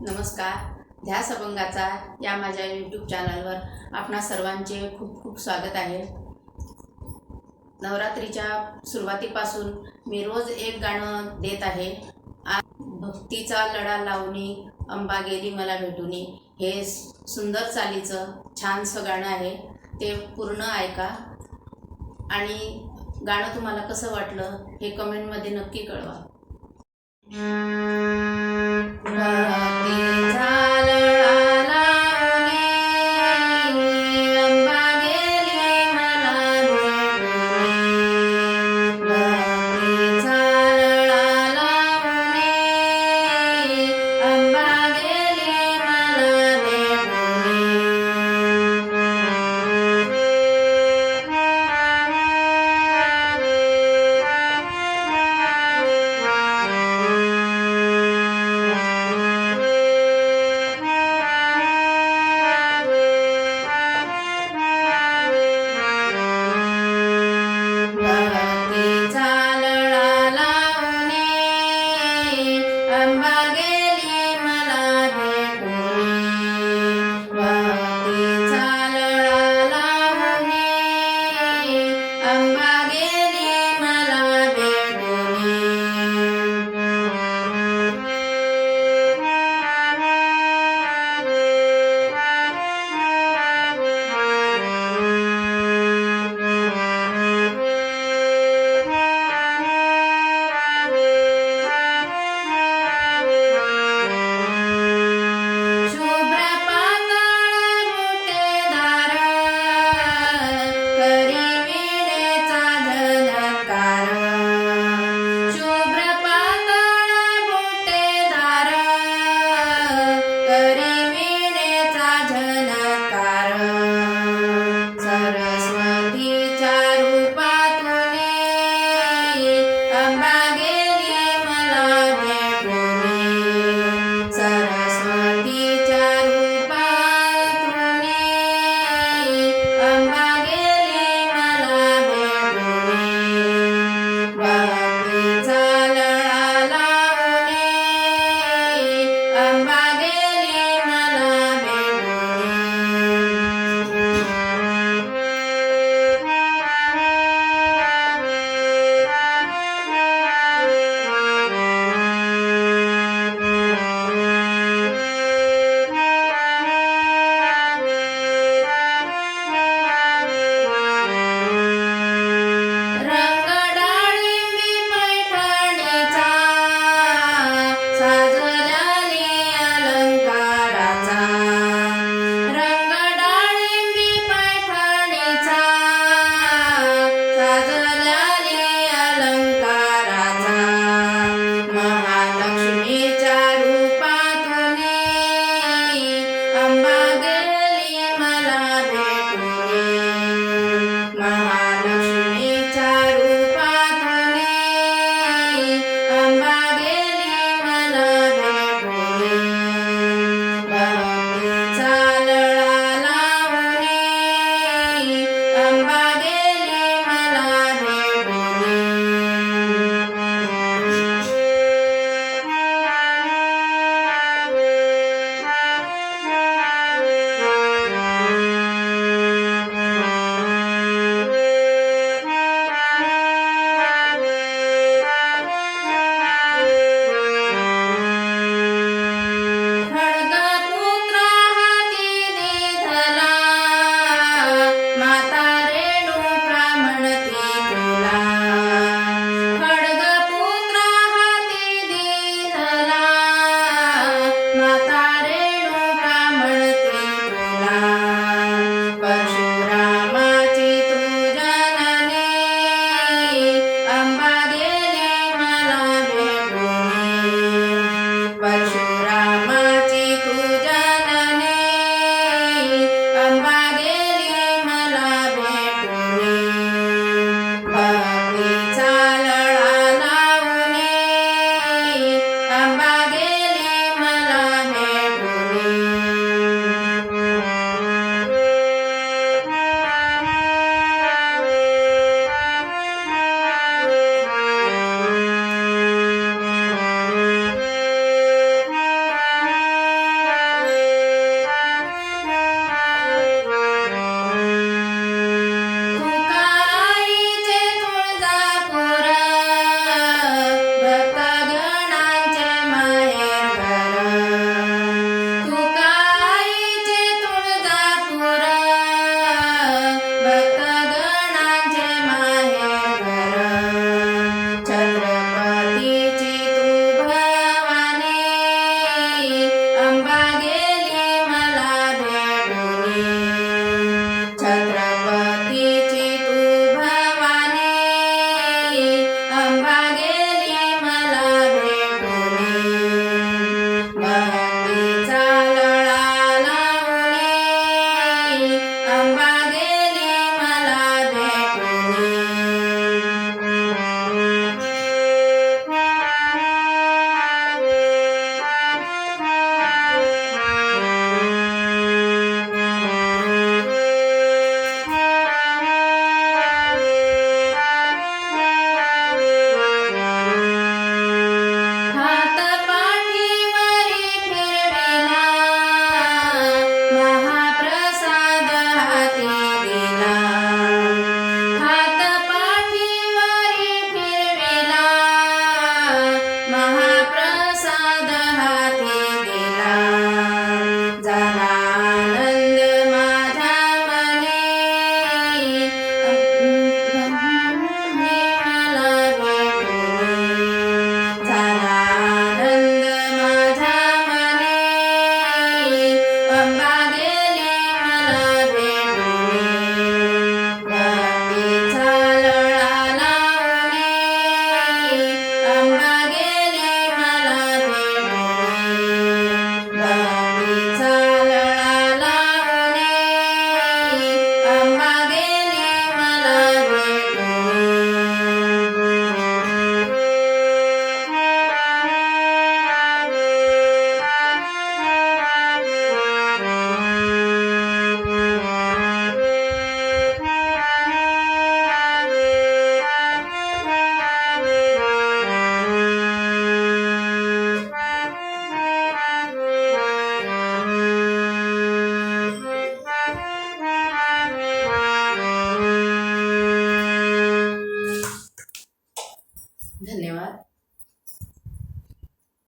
नमस्कार. ध्यास अभंगाचा या माझ्या यूट्यूब चॅनलवर आपणा सर्वांचे खूप खूप स्वागत आहे. नवरात्रीच्या सुरुवातीपासून मी रोज एक गाणं देत आहे. भक्तीचा लढा लावणी अंबा गेली मला भेटूनी. हे सुंदर चालीचं छानसं गाणं आहे. ते पूर्ण ऐका. आणि गाणं तुम्हाला कसं वाटलं हे कमेंटमध्ये नक्की कळवा. अंबा